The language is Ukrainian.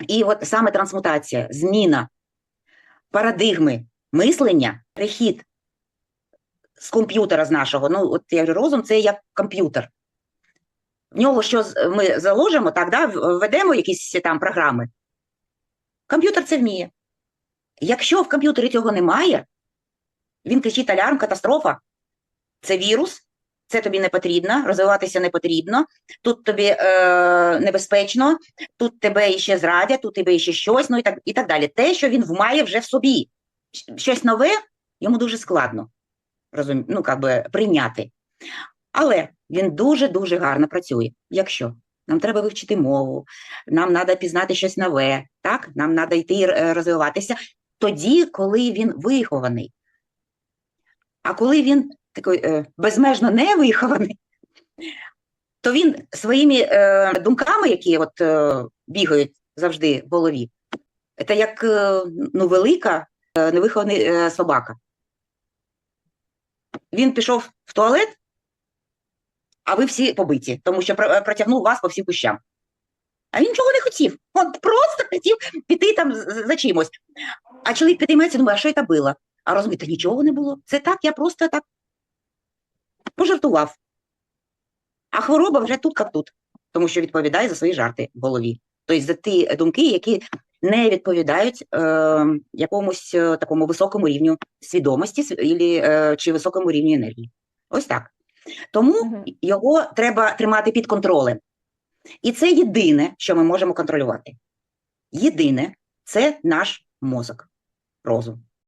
І от саме трансмутація, зміна парадигми мислення, перехід з комп'ютера з нашого. Ну, от я говорю, розум це як комп'ютер. В нього що ми заложимо, так, да, введемо якісь там програми. Комп'ютер це вміє. Якщо в комп'ютері цього немає, він кричить алярм, катастрофа. Це вірус, це тобі не потрібно, розвиватися не потрібно, тут тобі е, небезпечно, тут тебе іще зрадять, тут тебе іще щось, ну і так, і так далі. Те, що він вмає вже в собі. Щось нове йому дуже складно розум... ну, как би, прийняти. Але він дуже-дуже гарно працює. Якщо нам треба вивчити мову, нам треба пізнати щось нове, так? нам треба йти е, розвиватися тоді, коли він вихований. А коли він такий е, безмежно не вихований, то він своїми е, думками, які от, е, бігають завжди в голові, це як ну, велика невихована собака. Він пішов в туалет, а ви всі побиті, тому що протягнув вас по всім кущам. А він нічого не хотів. Він просто хотів піти там за чимось. А чоловік підіймається, думає, а що це було? А розумієте, нічого не було. Це так, я просто так пожартував. А хвороба вже тут як тут, тому що відповідає за свої жарти в голові. Тобто за ті думки, які не відповідають е, якомусь е, такому високому рівню свідомості ілі, е, чи високому рівню енергії. Ось так. Тому Мгм. його треба тримати під контролем. І це єдине, що ми можемо контролювати. Єдине це наш мозок, розум.